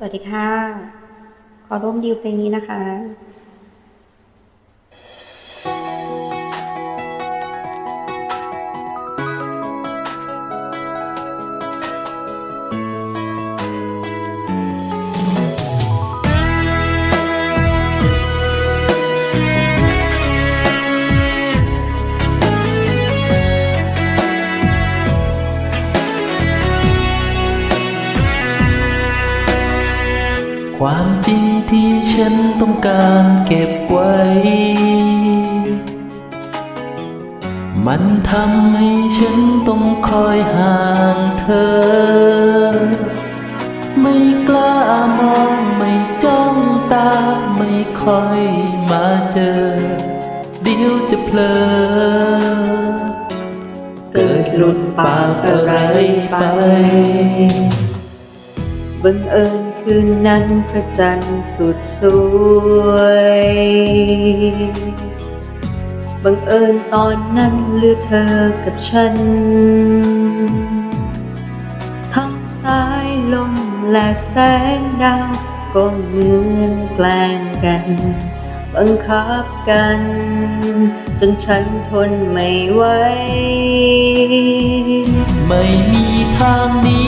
สวัสดีค่ะ ขอร่วมดิวเพลงนี้นะคะ ความจริงที่ฉันต้องการเก็บไว้ มันทำให้ฉันต้องคอยห่างเธอ ไม่กล้ามองไม่จ้องตาไม่ค่อยมาเจอ เดี๋ยวจะเพลอ เกิดหลุดปากอะไรไปบังเอิญ คืนนั้นพระจันทร์สุดสวย บังเอิญตอนนั้นเหลือเธอกับฉัน ทั้งสายลมและแสงดาวก็เหมือนแกล้งกัน บังคับกัน จนฉันทนไม่ไหว ไม่มีทางนี้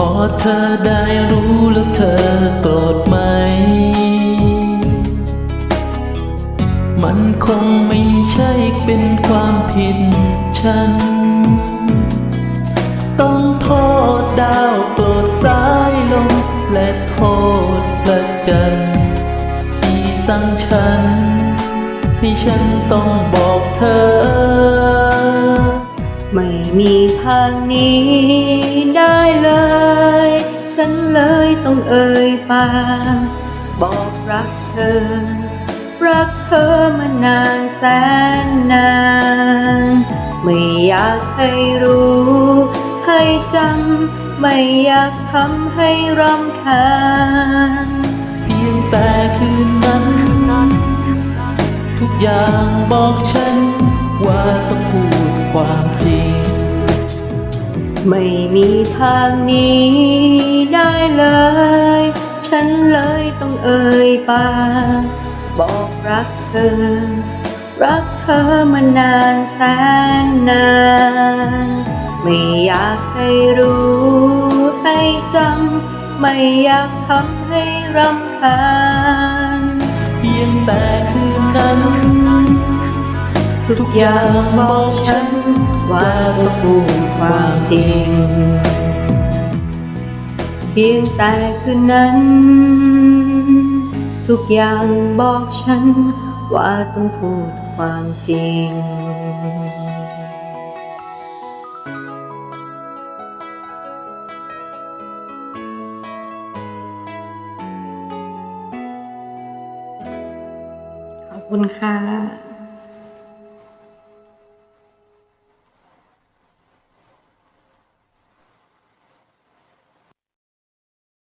พอเธอได้รู้แล้วเธอโกรธไหม มันคงไม่ใช่เป็นความผิดฉัน ต้องโทษดาวโกรธสายลมและโทษพระจันทร์ที่สั่งฉัน ให้ฉันต้องบอกเธอ ไม่มีทางนี้ องเอ่ยปากบอกรักเธอ รักเธอมานานแสนนาน ไม่อยากให้รู้ ให้จำไม่อยากทำให้รำคาญเพียงแต่คืนนั้น ทุกอย่างบอกฉัน ว่าต้องพูดความจริง ไม่มีทางนี้ได้เลย เอ่ยปากบอกรักเธอ รักเธอมานานแสนนานไม่อยากให้รู้ให้จำไม่อยากทำให้รำคาญเพียงแต่คืนนั้นทุกอย่างบอกฉันว่าต้องพูดความจริง พียงแต่คืนนั้น ทุกอย่างบอกฉัน ว่าต้องพูดความจริง ขอบคุณค่ะ